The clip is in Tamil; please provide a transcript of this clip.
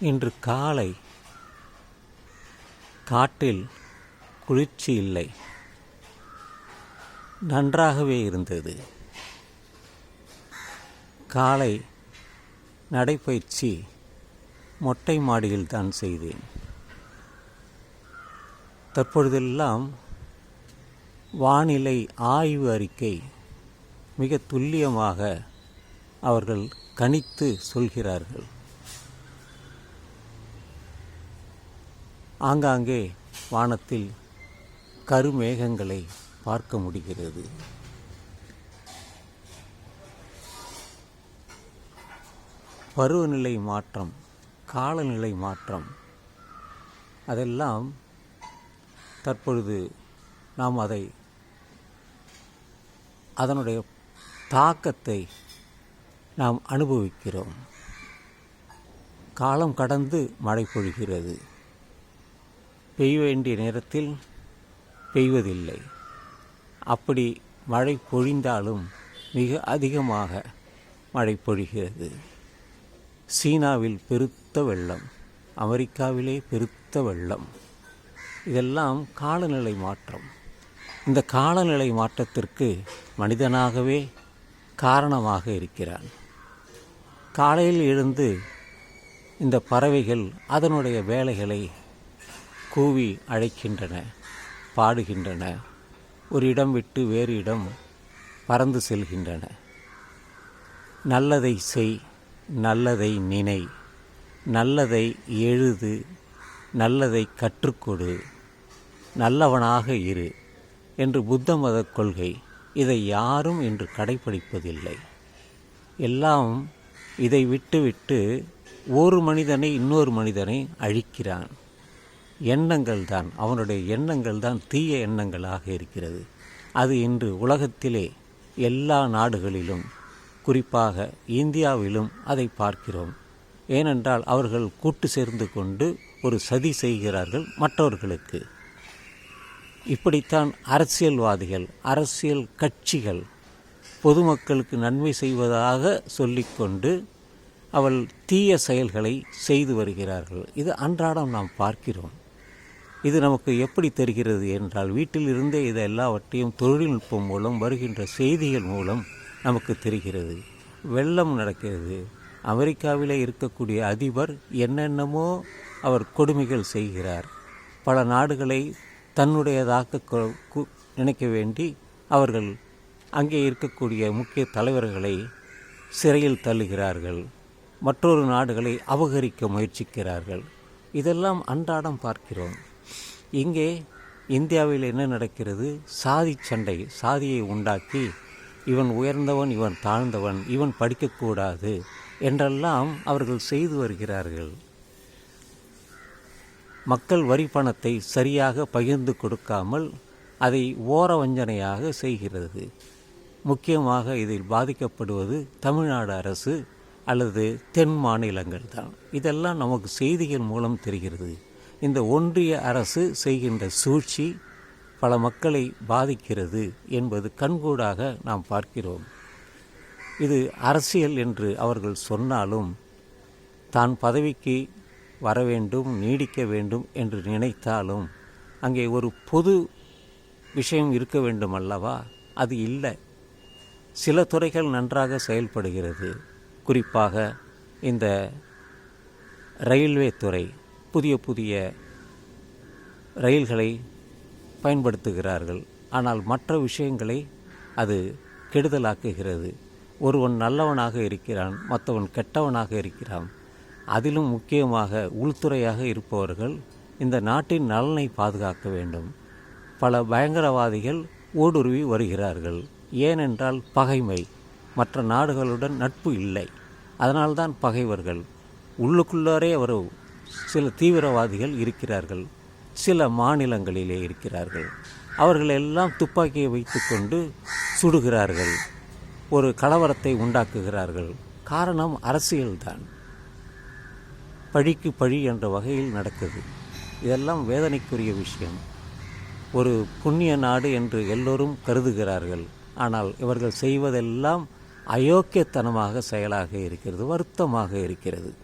இன்று காலை காட்டில் குளிர்ச்சி இல்லை. நன்றாகவே இருந்தது. காலை நடைப்பயிற்சி மொட்டை மாடியில் தான் செய்தேன். தற்பொழுதெல்லாம் வானிலை ஆய்வு அறிக்கை மிக துல்லியமாக அவர்கள் கணித்து சொல்கிறார்கள். ஆங்காங்கே வானத்தில் கருமேகங்களை பார்க்க முடிகிறது. பருவநிலை மாற்றம் காலநிலை மாற்றம் அதெல்லாம் தற்பொழுது நாம் அதை அதனுடைய தாக்கத்தை நாம் அனுபவிக்கிறோம். காலம் கடந்து மழை பொழிகிறது. பெய்ய வேண்டிய நேரத்தில் பெய்வதில்லை. அப்படி மழை பொழிந்தாலும் மிக அதிகமாக மழை பொழிகிறது. சீனாவில் பெருத்த வெள்ளம் அமெரிக்காவிலே பெருத்த வெள்ளம். இதெல்லாம் காலநிலை மாற்றம். இந்த காலநிலை மாற்றத்திற்கு மனிதனாகவே காரணமாக இருக்கிறான். காலையில் எழுந்து இந்த பறவைகள் அதனுடைய வேலைகளை கூவி அழைக்கின்றன பாடுகின்றன. ஒரு இடம் விட்டு வேறு இடம் பறந்து செல்கின்றன. நல்லதை செய் நல்லதை நினை நல்லதை எழுது நல்லதை கற்றுக்கொடு நல்லவனாக இரு என்று புத்த மத கொள்கை இதை யாரும் இன்று கடைபிடிப்பதில்லை எல்லாம் இதை விட்டுவிட்டு ஒரு மனிதனை இன்னொரு மனிதனை அழிக்கிறான். எண்ணங்கள் தான் அவனுடைய எண்ணங்கள் தான் தீய எண்ணங்களாக இருக்கிறது. அது இன்று உலகத்திலே எல்லா நாடுகளிலும் குறிப்பாக இந்தியாவிலும் அதை பார்க்கிறோம். ஏனென்றால் அவர்கள் கூட்டு சேர்ந்து கொண்டு ஒரு சதி செய்கிறார்கள் மற்றவர்களுக்கு. இப்படித்தான் அரசியல்வாதிகள் அரசியல் கட்சிகள் பொதுமக்களுக்கு நன்மை செய்வதாக சொல்லிக்கொண்டு அவள் தீய செயல்களை செய்து வருகிறார்கள். இது அன்றாடம் நாம் பார்க்கிறோம். இது நமக்கு எப்படி தெரிகிறது என்றால் வீட்டில் இருந்தே இது எல்லாவற்றையும் தொழில்நுட்பம் மூலம் வருகின்ற செய்திகள் மூலம் நமக்கு தெரிகிறது. வெள்ளம் நடக்கிறது. அமெரிக்காவிலே இருக்கக்கூடிய அதிபர் என்னென்னமோ அவர் கொடுமைகள் செய்கிறார். பல நாடுகளை தன்னுடையதாக நினைக்க வேண்டி அவர்கள் அங்கே இருக்கக்கூடிய முக்கிய தலைவர்களை சிறையில் தள்ளுகிறார்கள். மற்றொரு நாடுகளை அபகரிக்க முயற்சிக்கிறார்கள். இதெல்லாம் அன்றாடம் பார்க்கிறோம். இங்கே இந்தியாவில் என்ன நடக்கிறது? சாதி சண்டை சாதியை உண்டாக்கி இவன் உயர்ந்தவன் இவன் தாழ்ந்தவன் இவன் படிக்கக்கூடாது என்றெல்லாம் அவர்கள் செய்து வருகிறார்கள். மக்கள் வரி பணத்தை சரியாக பகிர்ந்து கொடுக்காமல் அதை ஓர வஞ்சனையாக செய்கிறது. முக்கியமாக இதில் பாதிக்கப்படுவது தமிழ்நாடு அரசு அல்லது தென் மாநிலங்கள் தான். இதெல்லாம் நமக்கு செய்திகள் மூலம் தெரிகிறது. இந்த ஒன்றிய அரசு செய்கின்ற சூழ்ச்சி பல மக்களை பாதிக்கிறது என்பது கண்கூடாக நாம் பார்க்கிறோம். இது அரசியல் என்று அவர்கள் சொன்னாலும் தான் பதவிக்கு வர வேண்டும் நீடிக்க வேண்டும் என்று நினைத்தாலும் அங்கே ஒரு பொது விஷயம் இருக்க வேண்டும் அல்லவா அது இல்லை. சில துறைகள் நன்றாக செயல்படுகிறது. குறிப்பாக இந்த ரயில்வே துறை புதிய புதிய ரயில்களை பயன்படுத்துகிறார்கள். ஆனால் மற்ற விஷயங்களை அது கெடுதலாக்குகிறது. ஒருவன் நல்லவனாக இருக்கிறான் மற்றவன் கெட்டவனாக இருக்கிறான். அதிலும் முக்கியமாக உள்துறையாக இருப்பவர்கள் இந்த நாட்டின் நலனை பாதுகாக்க வேண்டும். பல பயங்கரவாதிகள் ஊடுருவி வருகிறார்கள். ஏனென்றால் பகைமை. மற்ற நாடுகளுடன் நட்பு இல்லை. அதனால்தான் பகைவர்கள். உள்ளுக்குள்ளாரே வரும் சில தீவிரவாதிகள் இருக்கிறார்கள் சில மாநிலங்களிலே இருக்கிறார்கள். அவர்கள் எல்லாம் துப்பாக்கியை வைத்துக்கொண்டு சுடுகிறார்கள் ஒரு கலவரத்தை உண்டாக்குகிறார்கள். காரணம் அரசியல்தான். பழிக்கு பழி என்ற வகையில் நடக்குது. இதெல்லாம் வேதனைக்குரிய விஷயம். ஒரு புண்ணிய நாடு என்று எல்லோரும் கருதுகிறார்கள். ஆனால் இவர்கள் செய்வதெல்லாம் அயோக்கியத்தனமாக செயலாக இருக்கிறது வருத்தமாக இருக்கிறது.